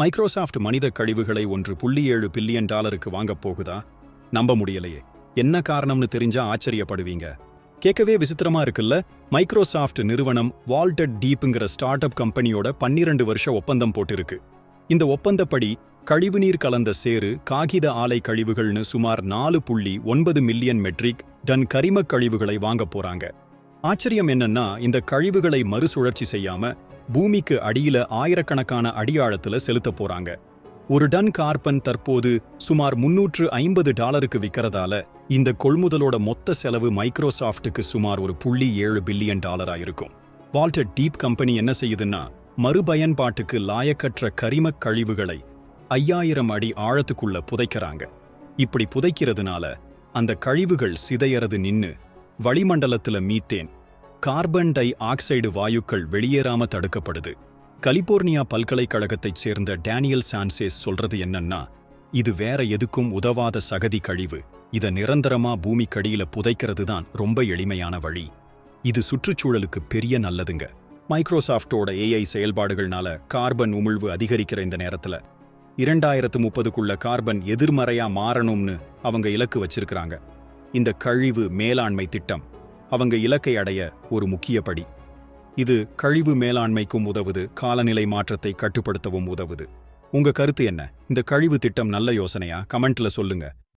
Microsoft மனித கழிவுகளை ஒன்று புள்ளி ஏழு பில்லியன் டாலருக்கு வாங்கப் போகுதா? நம்ப முடியலையே. என்ன காரணம்னு தெரிஞ்சா ஆச்சரியப்படுவீங்க. கேட்கவே விசித்திரமா இருக்குல்ல? மைக்ரோசாஃப்ட் நிறுவனம் வால்டட் டீப்புங்கிற ஸ்டார்ட் அப் கம்பெனியோட பன்னிரண்டு வருஷ ஒப்பந்தம் போட்டிருக்கு. இந்த ஒப்பந்தப்படி கழிவுநீர் கலந்த சேறு காகித ஆலை கழிவுகள்னு சுமார் நாலு புள்ளி ஒன்பது மில்லியன் மெட்ரிக் டன் கரிமக் கழிவுகளை வாங்கப் போறாங்க. ஆச்சரியம் என்னன்னா இந்த கழிவுகளை மறுசுழற்சி செய்யாம பூமிக்கு அடியில ஆயிரக்கணக்கான அடியாழத்துல செலுத்த போறாங்க. ஒரு டன் கார்பன் தற்போது சுமார் முன்னூற்று ஐம்பது டாலருக்கு விற்கிறதால இந்த கொள்முதலோட மொத்த செலவு மைக்ரோசாஃப்ட்டுக்கு சுமார் ஒரு புள்ளி ஏழு பில்லியன் டாலரா இருக்கும் வால்டர் டீப் கம்பெனி என்ன செய்யுதுன்னா மறுபயன்பாட்டுக்கு லாயக்கற்ற கரிமக் கழிவுகளை ஐயாயிரம் அடி ஆழத்துக்குள்ள புதைக்கறாங்க. இப்படி புதைக்கிறதுனால அந்த கழிவுகள் சிதையறது நின்னு வளிமண்டலத்துல மீத்தேன் கார்பன் டை ஆக்சைடு வாயுக்கள் வெளியேறாம தடுக்கப்படுது. கலிபோர்னியா பல்கலைக்கழகத்தைச் சேர்ந்த டேனியல் சான்சேஸ் சொல்றது என்னன்னா இது வேற எதுக்கும் உதவாத சகதி கழிவு. இத நிரந்தரமா பூமிக்கடியில புதைக்கிறது தான் ரொம்ப எளிமையான வழி. இது சுற்றுச்சூழலுக்கு பெரிய நல்லதுங்க. மைக்ரோசாஃப்டோட ஏஐ செயல்பாடுகள்னால கார்பன் உமிழ்வு அதிகரிக்கிற இந்த நேரத்துல இரண்டாயிரத்து முப்பதுக்குள்ள கார்பன் எதிர்மறையா மாறணும்னு அவங்க இலக்கு வச்சிருக்கிறாங்க. இந்த கழிவு மேலாண்மை திட்டம் அவங்க இலக்கை அடைய ஒரு முக்கிய படி. இது கழிவு மேலாண்மைக்கும் உதவுது காலநிலை மாற்றத்தை கட்டுப்படுத்தவும் உதவுது. உங்க கருத்து என்ன? இந்த கழிவு திட்டம் நல்ல யோசனையா? கமெண்ட்ல சொல்லுங்க.